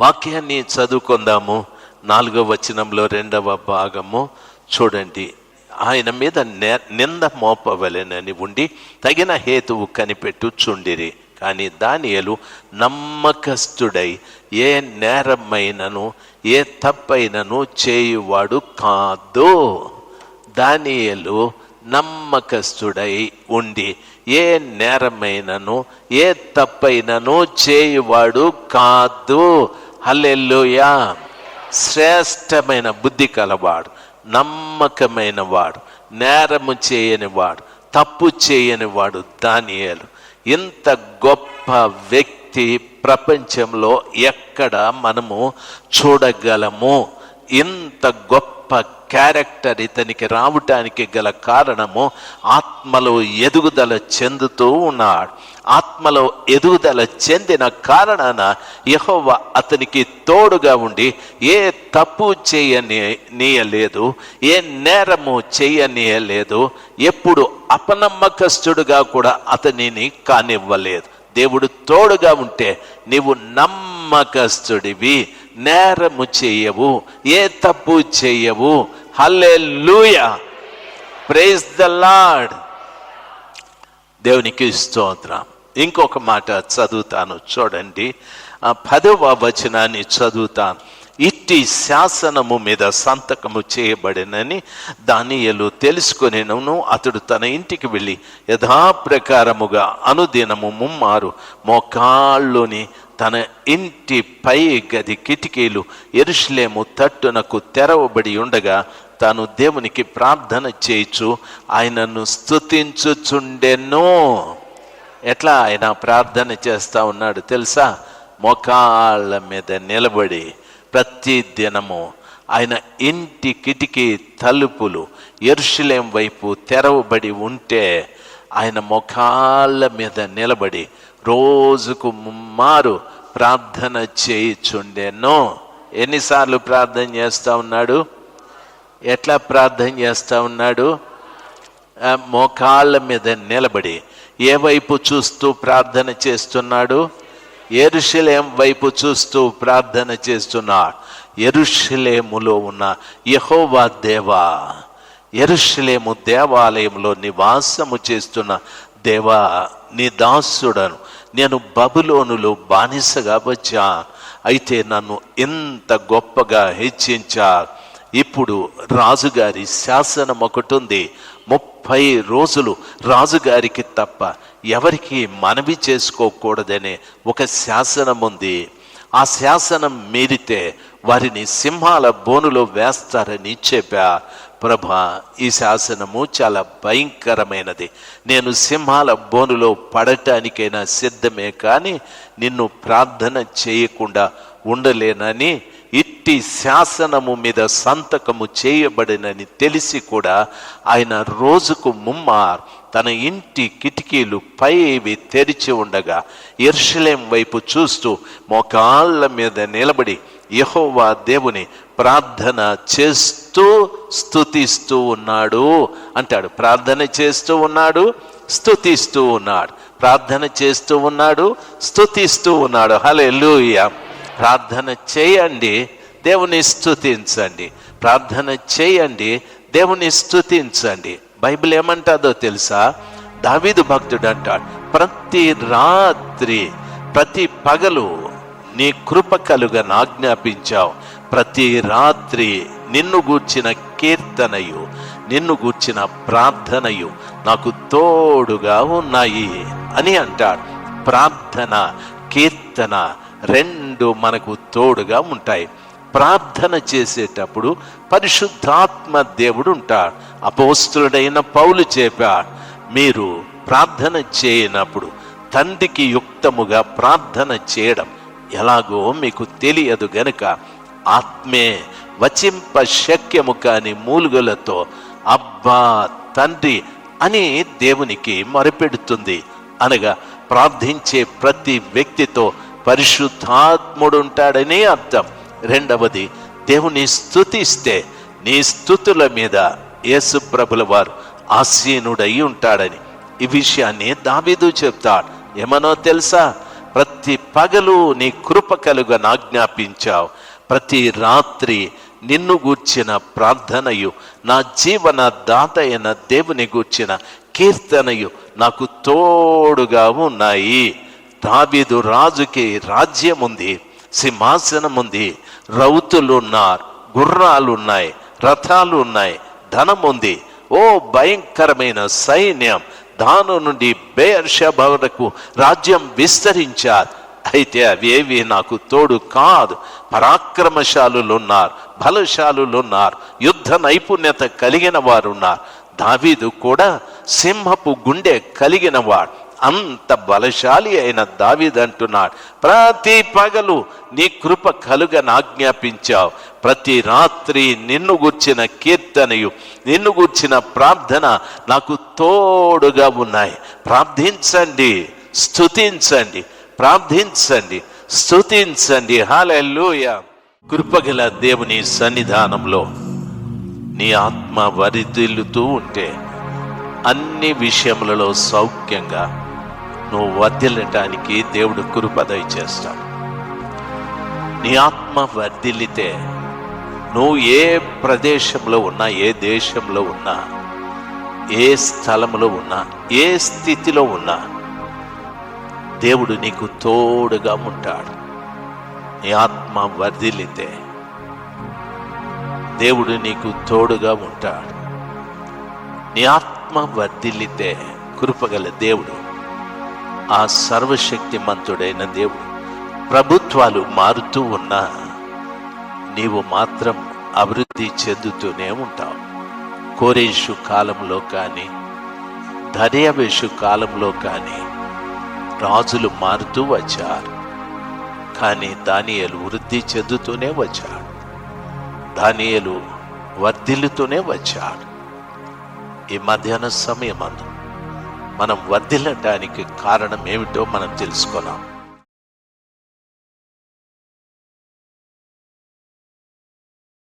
వాక్యాన్ని చదువుకుందాము. నాలుగవ వచనంలో రెండవ భాగము. చూడండి ఆయన మీద నే- నింద మోపవలెనని ఉండి తగిన హేతువు కనిపెట్టుచుండిరి. కానీ దానియలు నమ్మకస్తుడై ఏ నేరమైనను ఏ తప్పైనను చేయువాడు కాదు. దానియలు నమ్మకస్తుడై ఉండి ఏ నేరమైనను ఏ తప్పైనను చేయువాడు కాదు. హల్లెలూయా. శ్రేష్టమైన బుద్ధి కలవాడు నమ్మకమైన వాడు నేరము చేయని వాడు తప్పు చేయని వాడు దానియేలు. ఇంత గొప్ప వ్యక్తి ప్రపంచంలో ఎక్కడ మనము చూడగలము? ఇంత గొప్ప క్యారెక్టర్ ఇతనికి రావటానికి గల కారణము ఆత్మలో ఎదుగుదల చెందుతూ ఉన్నాడు. ఆత్మలో ఎదుగుదల చెందిన కారణాన యహోవ అతనికి తోడుగా ఉండి ఏ తప్పు చేయనీయలేదు ఏ నేరము చేయనీయలేదు ఎప్పుడు అపనమ్మకస్తుడుగా కూడా అతనిని కానివ్వలేదు. దేవుడు తోడుగా ఉంటే నీవు నమ్మకస్తుడివి. నేరము చేయవు ఏ తప్పు చేయవు. హల్లే లూయా ప్రేజ్ ద లార్డ్ దేవునికి స్తోత్రం. ఇంకొక మాట చదువుతాను చూడండి. ఆ పదవ వచనాన్ని చదువుతాను. ఇట్టి శాసనము మీద సంతకము చేయబడినని దానియలు తెలుసుకునేను అతడు తన ఇంటికి వెళ్ళి యథాప్రకారముగా అనుదినము ముమ్మారు మోకాళ్ళుని తన ఇంటి పై గది కిటికీలు ఎరుషులేము తట్టునకు తెరవబడి ఉండగా తాను దేవునికి ప్రార్థన చేయిచు ఆయనను స్థుతించుచుండెను ఎట్లా ఆయన ప్రార్థన చేస్తా ఉన్నాడు తెలుసా? మొకాళ్ళ మీద నిలబడి ప్రతి దినము ఆయన ఇంటి కిటికీ తలుపులు ఎరుషులేం వైపు తెరవబడి ఉంటే ఆయన ముఖాళ్ళ మీద నిలబడి రోజుకు ముమ్మారు ప్రార్థన చేయిచుండెను. ఎన్నిసార్లు ప్రార్థన చేస్తా ఉన్నాడు? ఎట్లా ప్రార్థన చేస్తా ఉన్నాడు? మోకాళ్ళ మీద నిలబడి ఏ వైపు చూస్తూ ప్రార్థన చేస్తున్నాడు? ఎరుషలేం వైపు చూస్తూ ప్రార్థన చేస్తున్నాడు ఎరుషలేములో ఉన్న యహోవా దేవా ఎరుషలేము దేవాలయంలో నివాసము చేస్తున్న దేవా నీ దాసుడను నేను బబులోనులో బానిసగా వచ్చా. అయితే నన్ను ఎంత గొప్పగా హెచ్చించా. ఇప్పుడు రాజుగారి శాసనం ఒకటి ఉంది. ముప్పై రోజులు రాజుగారికి తప్ప ఎవరికి మనవి చేసుకోకూడదనే ఒక శాసనం ఉంది. ఆ శాసనం మీరితే వారిని సింహాల బోనులో వేస్తారని చెప్పా. ప్రభా ఈ శాసనము చాలా భయంకరమైనది. నేను సింహాల బోనులో పడటానికైనా సిద్ధమే కానీ నిన్ను ప్రార్థన చేయకుండా ఉండలేనని ఇట్టి శాసనము మీద సంతకము చేయబడినని తెలిసి కూడా ఆయన రోజుకు ముమ్మార్ తన ఇంటి కిటికీలు పైవి తెరిచి ఉండగా ఎర్షలేం వైపు చూస్తూ మోకాళ్ళ మీద నిలబడి యహోవా దేవుని ప్రార్థన చేస్తూ స్తుతిస్తూ ఉన్నాడు అంటాడు. ప్రార్థన చేస్తూ ఉన్నాడు స్తుతిస్తూ ఉన్నాడు. ప్రార్థన చేస్తూ ఉన్నాడు స్థుతిస్తూ ఉన్నాడు. హల్లెలూయా. ప్రార్థన చేయండి దేవుని స్థుతించండి ప్రార్థన చేయండి దేవుని స్థుతించండి బైబిల్ ఏమంటాదో తెలుసా? దావీదు భక్తుడు అంటాడు ప్రతి రాత్రి ప్రతి పగలు నీ కృప కలుగా ఆజ్ఞాపించావు. ప్రతి రాత్రి నిన్ను గూర్చిన కీర్తనయు నిన్ను గూర్చిన ప్రార్థనయు నాకు తోడుగా ఉన్నాయి అని అంటాడు. ప్రార్థన కీర్తన రెండు మనకు తోడుగా ఉంటాయి. ప్రార్థన చేసేటప్పుడు పరిశుద్ధాత్మ దేవుడు ఉంటాడు. అపోస్తుడైన పౌలు చెప్పాడు మీరు ప్రార్థన చేయనప్పుడు తండ్రికి యుక్తముగా ప్రార్థన చేయడం ఎలాగో మీకు తెలియదు గనుక ఆత్మే వచింప శక్యము కాని మూలుగులతో అబ్బా తండ్రి అని దేవునికి మొరపెడుతుంది. అనగా ప్రార్థించే ప్రతి వ్యక్తితో పరిశుద్ధాత్ముడు ఉంటాడని అర్థం. రెండవది దేవుని స్తుతిస్తే నీ స్థుతుల మీద యేసు ప్రభుల వారు ఆసీనుడై ఉంటాడని. ఈ విషయాన్ని దావీదు చెప్తాడు. ఏమనో తెలుసా? ప్రతి పగలు నీ కృప కలుగా నాజ్ఞాపించావు ప్రతి రాత్రి నిన్ను గూర్చిన ప్రార్థనయు నా జీవన దాత అయిన దేవుని గూర్చిన కీర్తనయు నాకు తోడుగా ఉన్నాయి. దావీదు రాజుకి రాజ్యం ఉంది సింహాసనం ఉంది రౌతులు ఉన్నారు గుర్రాలు ఉన్నాయి రథాలు ఉన్నాయి ధనం ఉంది ఓ భయంకరమైన సైన్యం దాను నుండి బేర్షభవరకు రాజ్యం విస్తరించారు. అయితే అవేవి నాకు తోడు కాదు. పరాక్రమశాలులు ఉన్నారు బలశాలులు ఉన్నారు యుద్ధ నైపుణ్యత కలిగిన వారు ఉన్నారు దావీదు కూడా సింహపు గుండె కలిగిన వాడు. అంత బలశాలి అయిన దావిదంటున్నాడు ప్రతి పగలు నీ కృప కలుగ ఆజ్ఞాపించావు. ప్రతి రాత్రి నిన్ను గుర్చిన కీర్తనయు నిన్ను గుర్చిన ప్రార్థన నాకు తోడుగా ఉన్నాయి. ప్రార్థించండి స్థుతించండి ప్రార్థించండి స్థుతించండి హాలూయ కృపగల దేవుని సన్నిధానంలో నీ ఆత్మ వరిదిల్లుతూ ఉంటే అన్ని విషయములలో సౌఖ్యంగా నువ్వు వర్ధిల్లటానికి దేవుడు కృప దయచేస్తాడు. నీ ఆత్మ వర్ధిల్లితే నువ్వు ఏ ప్రదేశంలో ఉన్నా ఏ దేశంలో ఉన్నా ఏ స్థలంలో ఉన్నా ఏ స్థితిలో ఉన్నా దేవుడు నీకు తోడుగా ఉంటాడు. నీ ఆత్మ వర్ధిల్లితే దేవుడు నీకు తోడుగా ఉంటాడు. నీ ఆత్మ వర్ధిల్లితే కృపగల దేవుడు ఆ సర్వశక్తిమంతుడైన దేవుడు. ప్రభుత్వాలు మారుతూ ఉన్నా నీవు మాత్రం అభివృద్ధి చెందుతూనే ఉంటావు. కోరేషు కాలంలో కానీ దర్యావేషు కాలంలో కానీ రాజులు మారుతూ వచ్చారు. కానీ దానియలు వృద్ధి చెందుతూనే వచ్చాడు. దానియలు వర్ధిల్లుతూనే వచ్చాడు. ఈ మధ్యాహ్న సమయమందు మనం వర్ధిల్లటానికి కారణం ఏమిటో మనం తెలుసుకున్నాం.